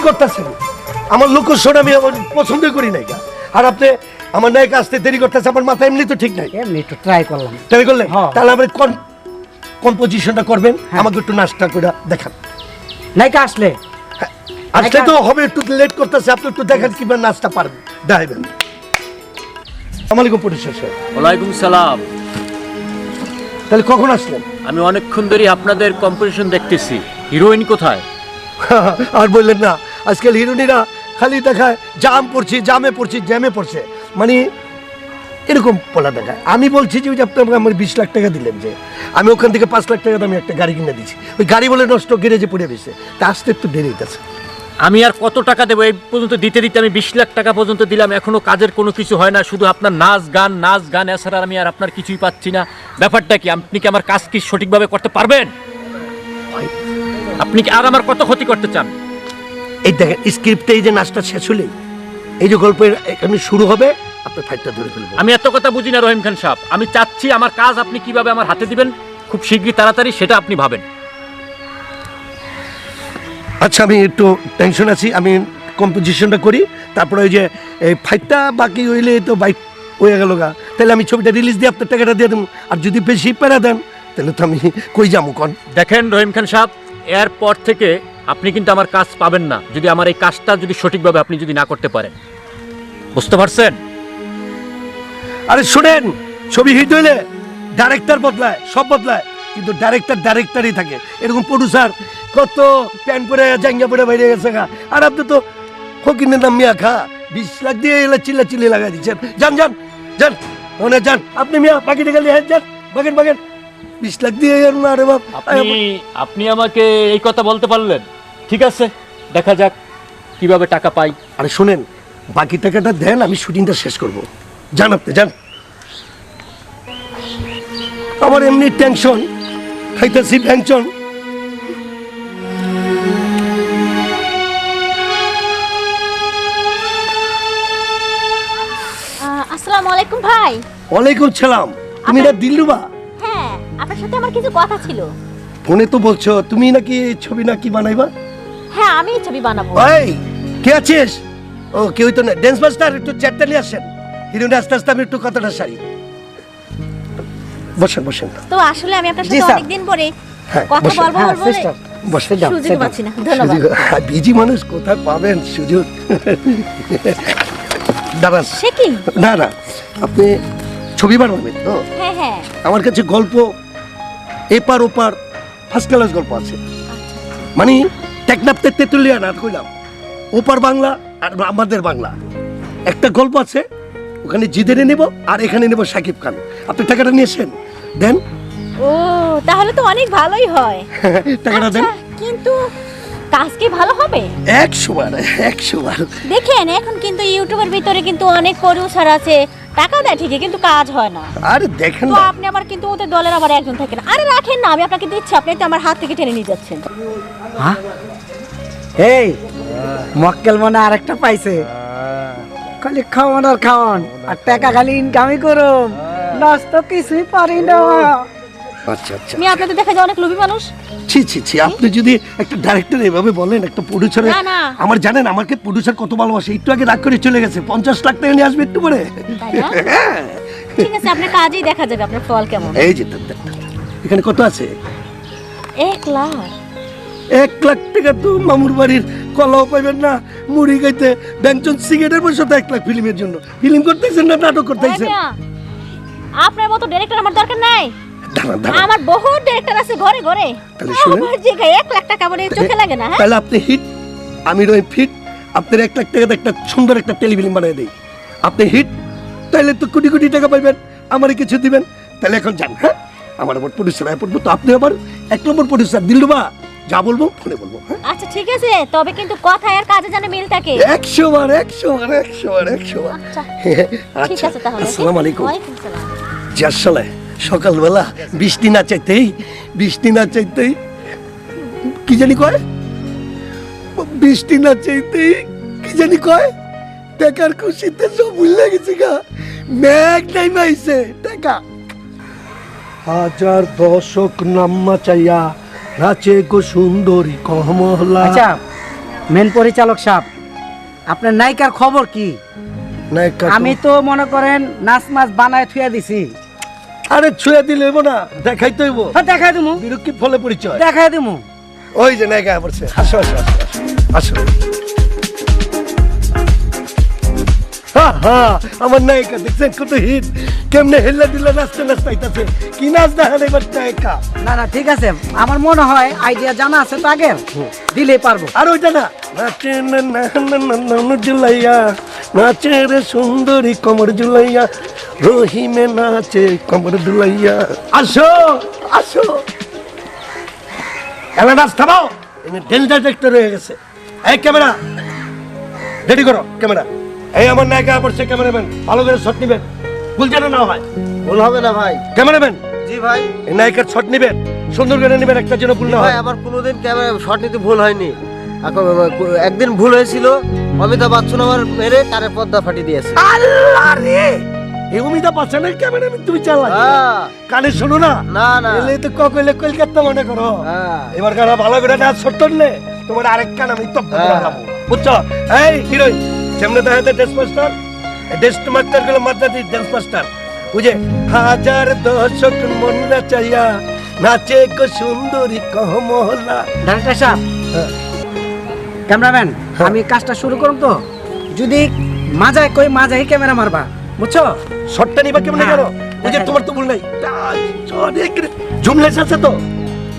দেরি করতেছেন? আমার লোকস্বর আমি আমার পছন্দ করি নাই আর আপনি আমার নায়ক আসতে দেরি করতেছে আমার মাথা এমনি তো ঠিক নাই। এমনি একটু ট্রাই করলাম। তাই করলেন? হ্যাঁ। তাহলে আপনি কোন কম্পোজিশনটা করবেন? আমাকে একটু নাচটা করে দেখান। নায়িকা আসলে? আজকে তো হবে একটু লেট করতেছে আপনি একটু দেখেন কীভাবে নাচটা পারবেন। দেখাবেন। আমালিকুম পরিচয় স্যার ওয়ালাইকুম সালাম। তাহলে কখন আসলেন? আমি অনেকক্ষণ ধরে আপনাদের কম্পিটিশন দেখতেছি। হিরোইন কোথায়? আর বললেন না আজকাল হিরোনিরা খালি দেখায় জাম পড়ছি জামে পড়ছি জ্যামে পড়ছে। মানে এরকম বলা দেখায়। আমি বলছি যে ওই যে আপনি আমাকে আমার বিশ লাখ টাকা দিলেন যে আমি ওখান থেকে পাঁচ লাখ টাকা আমি একটা গাড়ি কিনে দিচ্ছি ওই গাড়ি বলে নষ্ট গ্যারেজে পড়ে গেছে তা আসতে একটু দেরি হইতেছে আমি আর কত টাকা দেবো? এই পর্যন্ত দিতে দিতে আমি বিশ লাখ টাকা পর্যন্ত দিলাম। এখনও কাজের কোনো কিছু হয় না। শুধু আপনার নাচ গান নাচ গান এছাড়া আমি আর আপনার কিছুই পাচ্ছি না। ব্যাপারটা কি? আপনি কি আমার কাজ কি সঠিকভাবে করতে পারবেন? আপনি কি আর আমার কত ক্ষতি করতে চান? এই দেখেন স্ক্রিপ্টে এই যে নাচটা শেষ হলে এই যে গল্পের এখানে শুরু হবে আপনি ফাইটটা ধরে ফেলব। আমি এত কথা বুঝি না রহিম খান সাহেব। আমি চাচ্ছি আমার কাজ আপনি কীভাবে আমার হাতে দিবেন? খুব শীঘ্রই তাড়াতাড়ি সেটা আপনি ভাবেন। আচ্ছা আমি একটু টেনশন আছি আমি কম্পোজিশনটা করি তারপরে ওই যে এই ফাইটটা বাকি হইলে তো বাইক হয়ে গেল গা। তাহলে আমি ছবিটা রিলিজ দিয়ে আপনার টাকাটা দিয়ে দেবো। আর যদি বেশি পেরা দেন তাহলে তো আমি কই যাব কন? দেখেন রহিম খান সাহেব এরপর থেকে আপনি কিন্তু আমার কাজ পাবেন না। যদি আমার এই কাজটা যদি সঠিকভাবে আপনি যদি না করতে পারেন। বুঝতে পারছেন? আরে শুনেন, ছবি হিট হইলে ডাইরেক্টর বদলায়, সব বদলায়। কিন্তু ডাইরেক্টর ডাইরেক্টরই থাকে। এরকম প্রডিউসার কত প্যান পরে, জাঙ্গা পরে বাইরে গেছে গা। আর আপনি তো ফকিনের নাম মিয়া খা। বিশ লাখ দিয়ে এলা চিল্লা চিল্লি লাগাই দিচ্ছেন। যান যান যান। ওনে যান। আপনি মিয়া বাকি টাকা নিয়ে যান। বাগেন বাগেন। বিশ লাখ দিয়ে এর না রে বাপ। আপনি আপনি আমাকে এই কথা বলতে পারলেন। ঠিক আছে দেখা যাক কীভাবে টাকা পাই। আরে শুনেন বাকি টাকাটা দেন আমি শুটিংটা শেষ করব। যান আপনি যান। আমার এমনি টেনশন খাইতেছি টেনশন আসসালামু আলাইকুম ভাই। ওয়ালাইকুম সালাম। তুমি না আপনার সাথে আমার কিছু কথা ছিল। ফোনে তো বলছো তুমি নাকি ছবি নাকি বানাইবা? হ্যাঁ আমি এই ছবি বানাবো। ওই কে আছিস? ও কেউ তো না ড্যান্স মাস্টার একটু চ্যাটটা নিয়ে আসেন। হিরোইন আস্তে আস্তে আমি একটু কথাটা সারি। বসেন বসেন। তো আসলে আমি আপনার সাথে। অনেকদিন পরে হ্যাঁ, কথা বলব হ্যাঁ বলব বসে যাও সুযোগ পাচ্ছি না। ধন্যবাদ। বিজি মানুষ কোথায় পাবেন? সুযোগ। দাঁড়ান। সে কি? না না আপনি ছবি বানাবেন তো? হ্যাঁ হ্যাঁ। আমার কাছে গল্প এপার ওপার ফার্স্ট ক্লাস গল্প আছে। মানে টেকনাপতে তেতুলিয়া না কইলাম। ওপার বাংলা আর আমাদের বাংলা। একটা গল্প আছে ওখানে জিদেরে নেব আর এখানে নেব সাকিব খান। আপনি টাকাটা নিয়েছেন দেন। ও তাহলে তো অনেক ভালোই হয়। টাকাটা দেন। আচ্ছা, কিন্তু কাজ কি ভালো হবে? একশো বার একশো বার। দেখেন এখন কিন্তু ইউটিউবের ভিতরে কিন্তু অনেক প্রডিউসার আছে। টাকা দেয় ঠিকই কিন্তু কাজ হয় না। আরে দেখেন তো না। আপনি আমার কিন্তু ওদের দলের আবার একজন থাকেন আরে রাখেন না আমি আপনাকে দিচ্ছি আপনি তো আমার হাত থেকে টেনে নিয়ে যাচ্ছেন। হ্যাঁ? এই মক্কেল মনে আরেকটা পাইছে। খালি খাওয়ান আর খাওয়ান আর টাকা খালি ইনকামই করুন নাস্তা কিছুই পারি না। আচ্ছা আচ্ছা আমি আপনাদের দেখা যায় অনেক লোভী মানুষ? ছি ছি ছি আপনি যদি একটা ডাইরেক্টর এভাবে বলেন একটা প্রডিউসার না, না। আমার জানেন আমাকে প্রডিউসার কত ভালোবাসে। একটু আগে রাগ করে চলে গেছে পঞ্চাশ লাখ টাকা নিয়ে আসবে একটু পরে তাই না? ঠিক আছে আপনার কাজেই দেখা যাবে আপনার ফল কেমন? এই যে। এখানে কত আছে? এক লাখ। এক লাখ টাকা তো মামুর বাড়ির কলাও পাইবেন না মুড়ি খাইতে। ব্যঞ্জন সিগারেটের পয়সা তো এক লাখ ফিল্মের জন্য। ফিল্ম করতেছেন না নাটক করতেছেন? এই আপনার মতো ডিরেক্টর আমার দরকার নাই। দাঁড়ান দাঁড়ান। আমার বহুত ডিরেক্টর আছে ঘরে ঘরে। তাহলে শুনেন। আমার জায়গায় এক লাখ টাকা মানে চোখে লাগে না হ্যাঁ? তাহলে আপনি হিট আমি রই ফিট আপনার এক লাখ টাকাতে একটা সুন্দর একটা টেলিফিল্ম বানিয়ে দিই। আপনি হিট তাহলে তো কোটি কোটি টাকা পাইবেন আমারে কিছু দিবেন। তাহলে এখন যান হ্যাঁ? আমার আবার প্রডিউসার আয় পড়ব তো আপনি আবার এক নম্বর প্রডিউসার দিলরুবা যা বলব ফোনে বলব হ্যাঁ? আচ্ছা ঠিক আছে তবে কিন্তু কথায় আর কাজে যেন মিল থাকে একশো বার একশো বার একশো বার একশো বার। আচ্ছা ঠিক আচ্ছা আছে তাহলে। আসসালামু আলাইকুম। ওয়ালাইকুম সালাম। যার সালে সকালবেলা বৃষ্টি না চাইতেই বৃষ্টি না চাইতেই কি জানি কয়? বৃষ্টি না চাইতেই কি জানি কয়? টাকার খুশিতে সব ভুলে গেছে গা। ম্যাগ নাই মাইছে টাকা। হাজার দশক নাম্মা চাইয়া নাচে গো সুন্দরী কমলা। আচ্ছা মেন পরিচালক সাহেব আপনার নায়িকার খবর কি? নায়িকা আমি তো মনে করেন নাচ মাছ বানায় থুয়া দিছি। আরে ছুঁয়ে দিলে হইব না দেখাই তো হইব। হ্যাঁ, দেখাই দিমু। বিরক্তি ফলে পরিচয়। দেখাই দিমু। ওই যে নায়িকা পড়ছে। আসো আসো আসো আসো, আসো হা, হা, আমার নায়িকা দেখছেন কত হিট। কেমনে হেল্লা দিলে নাচতে নাচতে আইতাছে কি নাচ দেখান এবার নায়িকা? না না ঠিক আছে। আমার মনে হয় আইডিয়া জানা আছে তো আগের দিলেই পারব। আর ওইটা না। নাচে না না না না না না জুলাইয়া নাচে রে সুন্দরী কমর জুলাইয়া। রহিমে নাচে কমর দুলাইয়া। আসো আসো। এলা নাচ থামাও। ডেঞ্জার ডিরেক্টর হয়ে গেছে। এই ক্যামেরা রেডি করো ক্যামেরা। এই আমার নায়িকা পড়ছে ক্যামেরাম্যান। ভালো করে শট নিবেন। ভুল যেন না হয়। ভুল হবে না ভাই। ক্যামেরাম্যান। জি ভাই। এই নায়িকার শট নিবেন। সুন্দর করে নিবেন একটা যেন ভুল না হয়। আমার কোনোদিন ক্যামেরা শট নিতে ভুল হয়নি। এখন একদিন ভুল হয়েছিল। অমিতাভ বচ্চন আমার মেরে কারে পর্দা ফাটিয়ে দিয়েছে। আল্লাহ রে! এই অমিতাভ বচ্চনের ক্যামেরাম্যান তুমি চালাই হ্যাঁ, কানে শোনো না? না না। এলে তো ককলে কলকাতা মনে করো। হ্যাঁ। এবার কারা ভালো করে নাচ সরতলে তোমার আরেক কান আমি তপ হ্যাঁ। বুঝছ? এই দেখাতে ড্যান্স মাস্টার মাস্টারগুলো মাস্টার বুঝে? হাজার দশক মন নাচাইয়া নাচে গো সুন্দরী কমলা ডাক্তার সাহেব ক্যামেরাম্যান আমি কাজটা শুরু করুন তো? যদি মাজায় কই মাজাই ক্যামেরা মারবা। বুঝছ? শটটা নিবা কেমন হ্যাঁ। করো? বুঝে হ্যাঁ। তোমার তো ভুল নাই। অনেক ঝুমলেস আছে তো।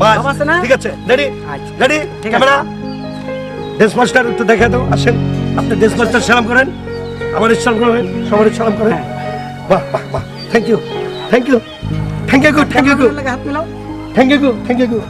বাস? ঠিক আছে রেডি আচ্ছা। রেডি ক্যামেরা ডেস মাস্টার একটু দেখা দাও আসেন। আপনি ডেস মাস্টার সালাম করেন। আমার সালাম করেন সবার সালাম করেন। হ্যাঁ। বাহ বাহ বাহ। Thank you thank you thank you thank you thank you thank you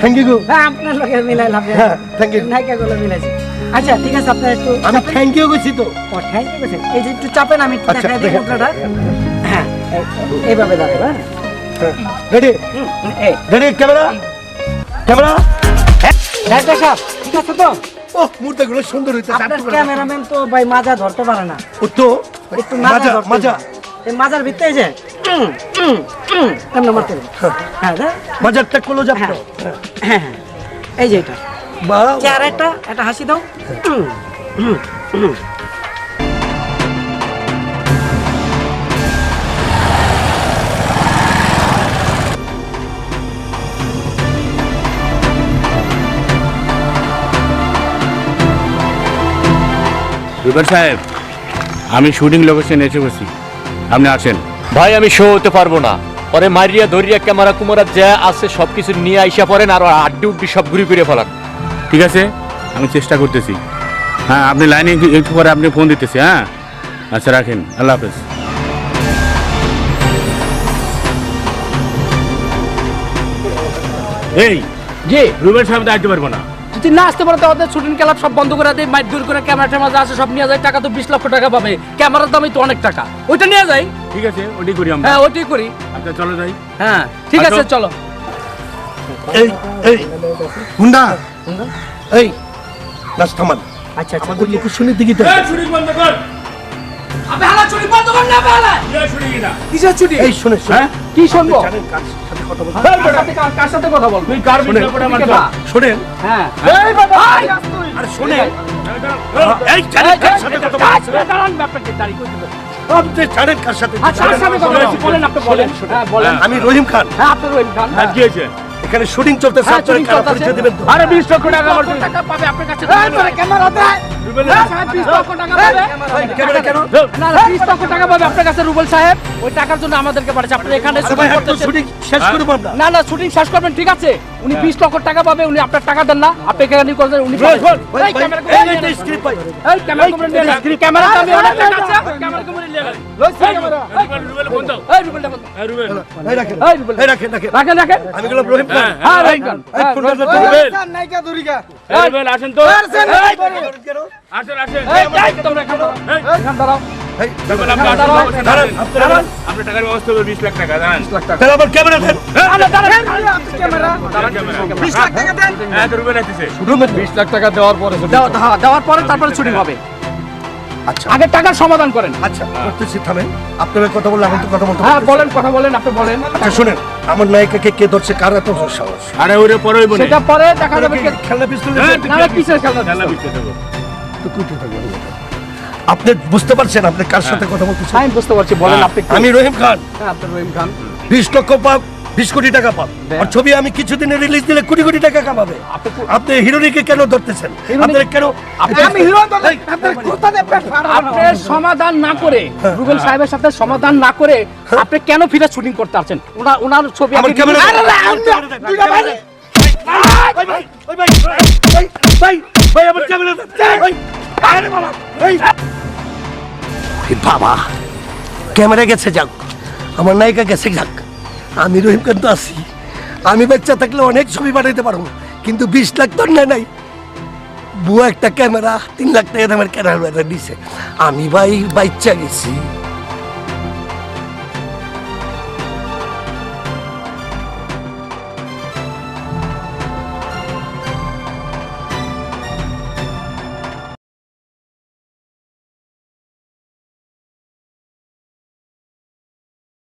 thank you হ্যাঁ আপনার লগে মিলাইলাম। হ্যাঁ, thank you. নায়িকা গুলো মিলাইছি। আচ্ছা ঠিক আছে আপনার একটু আমি থ্যাংক ইউ কইছি তো। ও, thank you বলছেন। এই যে একটু চাপেন আমি একটু আচ্ছা দেখাই দিই মুদ্রাটা হ্যাঁ এইভাবে দাঁড়াবে হ্যাঁ। রেডি এই। রেডি ক্যামেরা ক্যামেরা ডাক্তার সাহেব ঠিক আছে তো? ও মুহূর্তগুলো সুন্দর হইতে আপনার ক্যামেরাম্যান তো ভাই মাজা ধরতে পারে না। ও তো? একটু মাজা মাজা। এই মাজার ভিতরে যে মারতে হ্যাঁ। রে? মাজারটা কলো যাব হ্যাঁ। হ্যাঁ হ্যাঁ। এই যে এটা। চেহারা একটা একটা হাসি দাও। উম, উম, উম। রুবেল সাহেব আমি শুটিং লোকেশনে এসে বসি। আপনি আসেন। ভাই আমি শো হতে পারব না। পরে মারিয়া ধরিয়া ক্যামেরা কুমারা যা আছে সব কিছু নিয়ে আইসা পরেন আর আড্ডি উড্ডি সব ঘুরি ঘুরে ফেলান। ঠিক আছে? আমি চেষ্টা করতেছি। হ্যাঁ আপনি লাইনে একটু- পরে আপনি ফোন দিতেছি হ্যাঁ? আচ্ছা রাখেন। আল্লাহ হাফেজ। এই জি। রুবেল সাহেব আসতে পারব না। যদি না আসতে পারে তো ওদের শুটিং ক্লাব সব বন্ধ করে দেয় মাইক দূর করে ক্যামেরা ট্যামেরা যা আছে সব নিয়ে যায়। টাকা তো বিশ লক্ষ টাকা পাবে। ক্যামেরার দামই তো অনেক টাকা। ওইটা নিয়ে যাই। ঠিক আছে ওটি করি আমরা। হ্যাঁ ওইটাই করি। আচ্ছা চলো যাই। হ্যাঁ ঠিক আছে চলো। এই এই হুন্ডা এই নাচ থামান। আচ্ছা আচ্ছা আমাদের লোক শুনে দিকে তো বন্ধ কর। আপনি হালা চুরি বন্ধ করেন না হালা শুটিং না কিসের চুরি এই শুনে শুনে হ্যাঁ? কি শুনব? জানেন কার সাথে কথা বলতে কার সাথে কার- কার সাথে কথা বলব? তুই কার শোনেন, বিজ্ঞাপন আমার কেটা? শোনেন। হ্যাঁ। আরে শোনেন। এই জানেন কার সাথে কথা বলতে দাঁড়ান ব্যাপারটা দাঁড়িয়ে করে দিবেন। আপনি জানেন কার সাথে আচ্ছা কার সাথে কথা বলেন আপনি বলেন। হ্যাঁ বলেন। আমি রহিম খান। হ্যাঁ আপনি রহিম খান। এখানে শুটিং চলতেছে হ্যাঁ, আপনারা। পরিচয় দিবেন আরে বিশ লক্ষ টাকা আমার টাকা পাবে আপনার কাছে ক্যামেরা দে হ্যাঁ, সাহেব, 20 লক্ষ টাকা পাবে। এই, ক্যামেরা কেন না না 20 লক্ষ টাকা পাবে আপনার কাছে রুবেল সাহেব। ওই টাকার জন্য আমাদেরকে পাঠাচ্ছে আপনি এখানে শেষ না না শুটিং শেষ করবেন ঠিক আছে। উনি 20 লক্ষ টাকা পাবে উনি আপনার টাকা দেন না। আপনি এখানে উনি হ্যাঁ হ্যাঁ, আসেন তো। আসেন আসেন। তোমরা হ্যাঁ, আচ্ছা। আগে টাকার সমাধান করেন। আচ্ছা করতেছি থামেন। কথা বললে কথা বলতে হ্যাঁ বলেন কথা বলেন আপনি বলেন। আচ্ছা শুনেন আমার নায়িকাকে কে ধরছে কার এত সাহস? আরে ওরে পরে সেটা পরে দেখা যাবে খেলনা পিস্তল হ্যাঁ, না পিস্তল। তো আপনি বুঝতে পারছেন আপনি কার সাথে কথা বলতেছেন আমি বুঝতে পারছি বলেন আপনি আমি রহিম খান হ্যাঁ, আপনি রহিম খান বিশ লক্ষ পাপ বিশ কোটি টাকা পাপ আর ছবি আমি কিছুদিনে রিলিজ দিলে কোটি কোটি টাকা কামাবে আপনি হিরোনিকে কেন ধরতেছেন আপনারা কেন আমি হিরো আপনি সমাধান না করে হ্যাঁ। রুবেল সাহেবের সাথে সমাধান না করে আপনি কেন ফিরে শুটিং করতে আসছেন ওনার ওনার ছবি আমার ক্যামেরা ভাই ভাই ভাই ভাই ভাই আমার ক্যামেরা আরে বাবা! বাবা ক্যামেরা গেছে যাক। আমার নায়িকা গেছে যাক। আমি রহিম খান তো আছি। আমি বাচ্চা থাকলে অনেক ছবি বানাইতে পারব কিন্তু বিশ লাখ তো নেয় নাই। বুয়া একটা ক্যামেরা তিন লাখ টাকা দামের ক্যামেরা দিছে। আমি ভাই বাচ্চা গেছি।